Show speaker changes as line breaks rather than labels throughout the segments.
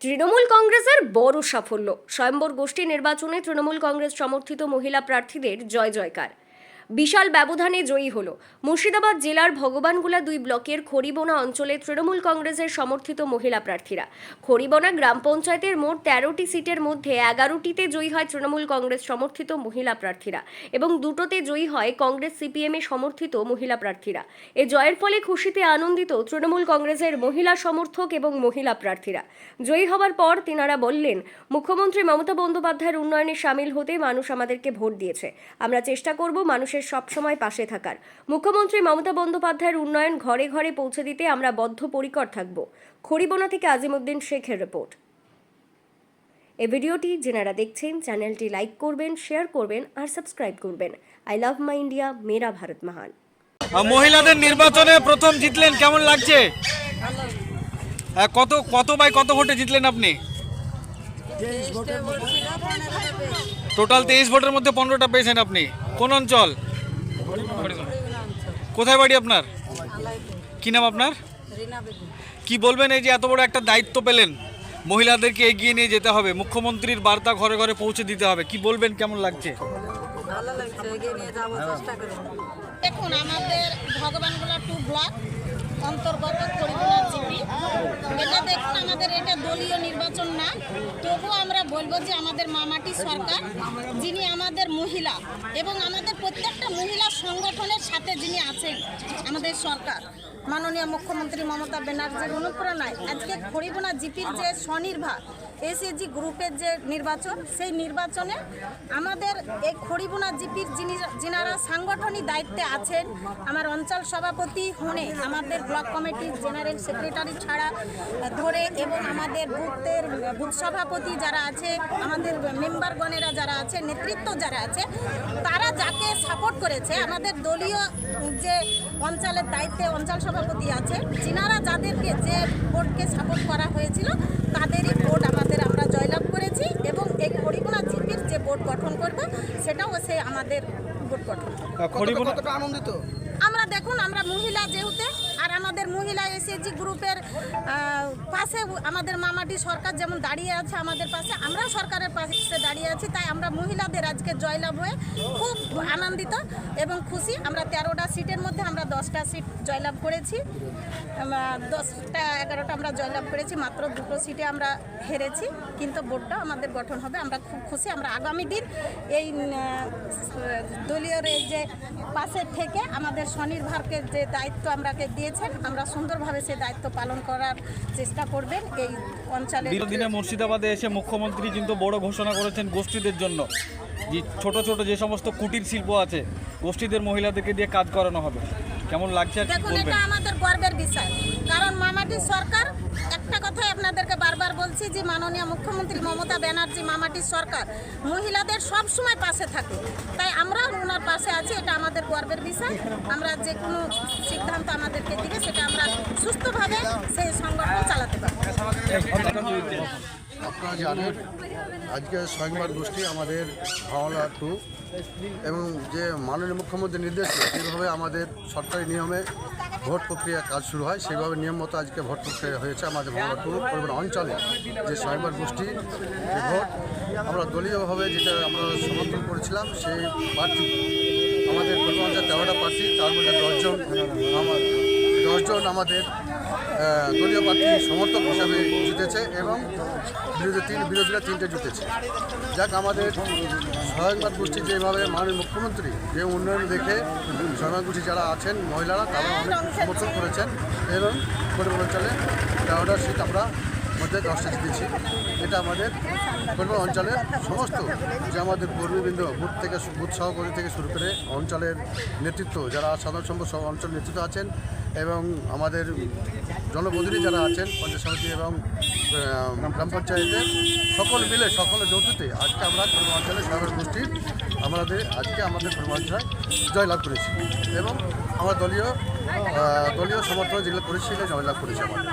তৃণমূল কংগ্রেসের বড় সাফল্য। স্বয়ম্বর গোষ্ঠী নির্বাচনে তৃণমূল কংগ্রেস সমর্থিত মহিলা প্রার্থীদের জয় জয়কার বিশাল ব্যবধানে জয়ী হল। মুর্শিদাবাদ জেলার ভগবানগুলা দুই ব্লকের খড়িবোনা অঞ্চলে তৃণমূল কংগ্রেসের সমর্থিত মহিলা প্রার্থীরা। খড়িবোনা গ্রাম পঞ্চায়েতের মোট তেরোটি সিটের মধ্যে এগারোটিতে জয়ী হয় তৃণমূল কংগ্রেস সমর্থিত মহিলা প্রার্থীরা এবং দুটোতে জয়ী হয় কংগ্রেস সিপিএমে সমর্থিত মহিলা প্রার্থীরা। এ জয়ের ফলে খুশিতে আনন্দিত তৃণমূল কংগ্রেসের মহিলা সমর্থক এবং মহিলা প্রার্থীরা। জয়ী হবার পর তিনারা বললেন, মুখ্যমন্ত্রী মমতা বন্দ্যোপাধ্যায়ের উন্নয়নে সামিল হতে মানুষ আমাদেরকে ভোট দিয়েছে। আমরা চেষ্টা করব মানুষের সবসময় পাশে থাকার। মুখ্যমন্ত্রী মমতা বন্দ্যোপাধ্যায়ের উন্নয়ন ঘরে ঘরে পৌঁছে দিতে আমরা বদ্ধপরিকর থাকব। খড়িবোনা থেকে আজিমুদ্দিন শেখের রিপোর্ট। এ ভিডিওটি যেনারা দেখছেন চ্যানেলটি লাইক করবেন শেয়ার করবেন আর সাবস্ক্রাইব করবেন। আই লাভ মাই ইন্ডিয়া মেরা ভারত মহান।
মহিলাদের নির্বাচনে প্রথম জিতলেন কেমন লাগছে? কত কত বাই কত ভোটে জিতলেন আপনি? টোটাল তেইশ ভোটের মধ্যে পনেরোটা পেয়েছেন আপনি। কোন অঞ্চল? কোথায় বাড়ি আপনার? কি নাম আপনার? কি বলবেন এই যে এত বড় একটা দায়িত্ব পেলেন? মহিলাদেরকে এগিয়ে নিয়ে যেতে হবে মুখ্যমন্ত্রীর বার্তা ঘরে ঘরে পৌঁছে দিতে হবে কি বলবেন কেমন লাগছে?
ভালো লাগছে এগিয়ে নিয়ে যাব চেষ্টা করে।
দেখুন আমাদের ভগবানগোলা টু ব্লক অন্তর্গত করিমুলা জিপি এটা দেখুন আমাদের এটা দলীয় নির্বাচন না তবু আমরা বলব যে আমাদের মামাটি সরকার, যিনি আমাদের মহিলা এবং আমাদের প্রত্যেকটা মহিলা সংগঠনের সাথে যিনি আছেন আমাদের সরকার। মাননীয় মুখ্যমন্ত্রী মমতা ব্যানার্জির অনুপ্রেরণায় আজকে খড়িবোনা জিপির যে স্বনির্ভর এসএসজি গ্রুপের যে নির্বাচন, সেই নির্বাচনে আমাদের এই খড়িবোনা জিপির যিনি, যিনারা সাংগঠনিক দায়িত্বে আছেন, আমার অঞ্চল সভাপতি হনে, আমাদের ব্লক কমিটির জেনারেল সেক্রেটারি ছাড়া ধরে এবং আমাদের বুথের বুথ সভাপতি যারা আছে, আমাদের মেম্বারগণেরা যারা আছে, নেতৃত্ব যারা আছে, তারা যাকে সাপোর্ট করেছে, আমাদের দলীয় যে অঞ্চলের দায়িত্বে অঞ্চল সভাপতি আছে, যিনারা যাদেরকে যে বোর্ডকে সাপোর্ট করা হয়েছিল তাদেরই বোর্ড আমাদের আমরা জয়লাভ করেছি এবং এই খড়িগুনা জিপির যে বোর্ড গঠন করব সেটাও সে আমাদের বোর্ড গঠন
খড়িবোনা
আমরা দেখুন আমরা মহিলা যেহেতু মহিলা এসএসজি গ্রুপের পাশে আমাদের মামাটি সরকার যেমন দাঁড়িয়ে আছে আমাদের পাশে, আমরাও সরকারের পাশে দাঁড়িয়ে আছি, তাই আমরা মহিলাদের আজকে জয়লাভ হয়ে খুব আনন্দিত এবং খুশি। আমরা তেরোটা সিটের মধ্যে আমরা দশটা সিট জয়লাভ করেছি। দশটা এগারোটা আমরা জয়লাভ করেছি, মাত্র দুটো সিটে আমরা হেরেছি, কিন্তু বোর্ডটা আমাদের গঠন হবে। আমরা খুব খুশি, আমরা আগামী দিন এই দলীয় যে পাশে থেকে আমাদের স্বনির্ভরকে যে দায়িত্ব আমরাকে দিয়েছেন, আমরা সুন্দরভাবে সেই দায়িত্ব পালন করার চেষ্টা করবেন এই অঞ্চলে
দিনে মুর্শিদাবাদে এসে মুখ্যমন্ত্রী কিন্তু বড় ঘোষণা করেছেন গোষ্ঠীদের জন্য। যে ছোট ছোট যে সমস্ত কুটির শিল্প আছে গোষ্ঠীদের মহিলাদেরকে দিয়ে কাজ করানো হবে। কেমন লাগছে
দেখুন এটা আমাদের গর্বের বিষয়। কারণ মামাটি সরকার একটা কথাই আপনাদেরকে বারবার বলছি যে মাননীয় মুখ্যমন্ত্রী মমতা ব্যানার্জি মামাটি সরকার মহিলাদের সব সময় পাশে থাকে। তাই আমরাও ওনার আছে, এটা আমাদের গর্বের বিষয়। আমরা যে কোনো সিদ্ধান্ত আমাদেরকে দিকে সেটা আমরা সুস্থভাবে সেই সংগঠন চালাতে পারব।
আপনারা জানেন, আজকে স্বয়ংবার গোষ্ঠী আমাদের ভাওনা টু এবং যে মাননীয় মুখ্যমন্ত্রী নির্দেশ যেভাবে আমাদের সরকারি নিয়মে ভোট প্রক্রিয়া কাজ শুরু হয়, সেইভাবে নিয়ম মতো আজকে ভোট প্রক্রিয়া হয়েছে আমাদের পরিবার অঞ্চলে। যে স্বয়ংবার গোষ্ঠী, যে ভোট, আমরা দলীয়ভাবে যেটা আমরা সমর্থন করেছিলাম, সেই প্রার্থী আমাদের পূর্ব অঞ্চলের তেরোটা প্রার্থী, তার মধ্যে দশজন, আমার দশজন আমাদের দলীয় প্রার্থী সমর্থক হিসাবে জিতেছে এবং বিরোধী তিন বিরোধীরা তিনটে জিতেছে। যাক, আমাদের স্বয়ংবাদ গোষ্ঠী যেভাবে মাননীয় মুখ্যমন্ত্রী যে উন্নয়ন দেখে স্বয়ংবাদ গোষ্ঠী যারা আছেন মহিলারা, তারা অনেক সমর্থন করেছেন এবং পরিবর্তন চলে। সিট আমরা মধ্যে দশটা জিতেছি এটা আমাদের পরিবার অঞ্চলের সমস্ত যে আমাদের কর্মীবৃন্দ, বুথ থেকে বুথ সভাপতি থেকে শুরু করে অঞ্চলের নেতৃত্ব, যারা সাধারণ সম্পদ অঞ্চল নেতৃত্ব আছেন এবং আমাদের জনপ্রতিনিধি যারা আছেন, পঞ্চায়েত সমিতি এবং গ্রাম পঞ্চায়েতে সকল মিলে সকল যৌথতে আজকে আমরা অঞ্চলে সাগর গোষ্ঠীর আমাদের, আজকে আমাদের কর্ম অঞ্চলে জয়লাভ করেছি এবং আমার দলীয় দলীয় সমর্থন যেগুলো করেছি সেগুলো জয়লাভ করেছি আমাদের।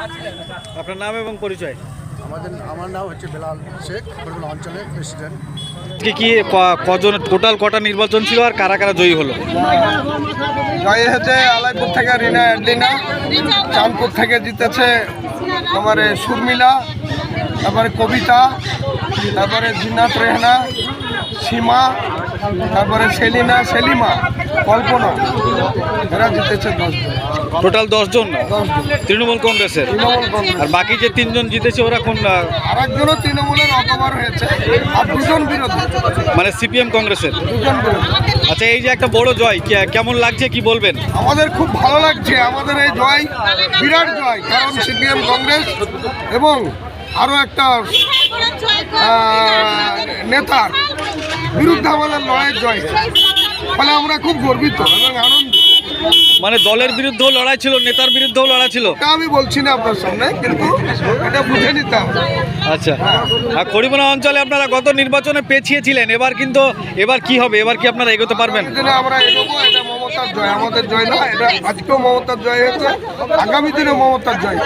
আপনার নাম এবং পরিচয়?
আমাদের আমার নাম হচ্ছে বেলাল শেখ পরিমলা অঞ্চলের প্রেসিডেন্ট
কি ক- কজন টোটাল কটা নির্বাচন ছিল আর কারা কারা জয়ী হলো?
জয় হচ্ছে আলাইপুর থেকে রিনা অ্যাডলিনা চাঁদপুর থেকে জিতেছে তোমার সুরমিলা তারপরে কবিতা তারপরে জিনাত রেহনা সীমা তারপরে সেলিনা সেলিমা কল্পনা এরা জিতেছে দশ
টোটাল দশজন তৃণমূল কংগ্রেসের? আর বাকি যে তিনজন জিতেছে ওরা কোন আহ,
আর একজনও তৃণমূলের অকবার হয়েছে আর দুজন বিরোধী।
মানে সিপিএম কংগ্রেসের?
দুজন বিরোধী।
আচ্ছা এই যে একটা বড় জয় কেমন লাগছে কি বলবেন?
আমাদের খুব ভালো লাগছে আমাদের এই জয় বিরাট জয় কারণ সিপিএম কংগ্রেস এবং আরও একটা নেতার বিরুদ্ধে আমাদের লড়াইয়ের জয়। ফলে আমরা খুব গর্বিত এবং আনন্দ
মানে দলের বিরুদ্ধেও লড়াই ছিল নেতার বিরুদ্ধেও লড়াই ছিল?
আমি বলছি না আপনার সামনে কিন্তু এটা বুঝে নিতাম
আচ্ছা। আর করিমনা অঞ্চলে আপনারা গত নির্বাচনে পেছিয়েছিলেন এবার কিন্তু এবার কি হবে? এবার কি আপনারা এগোতে পারবেন?
আমরা এগোবো এটা মমতার জয় আমাদের জয় না এটা আজকেও মমতার জয় হয়েছে আগামী দিনে মমতার জয়।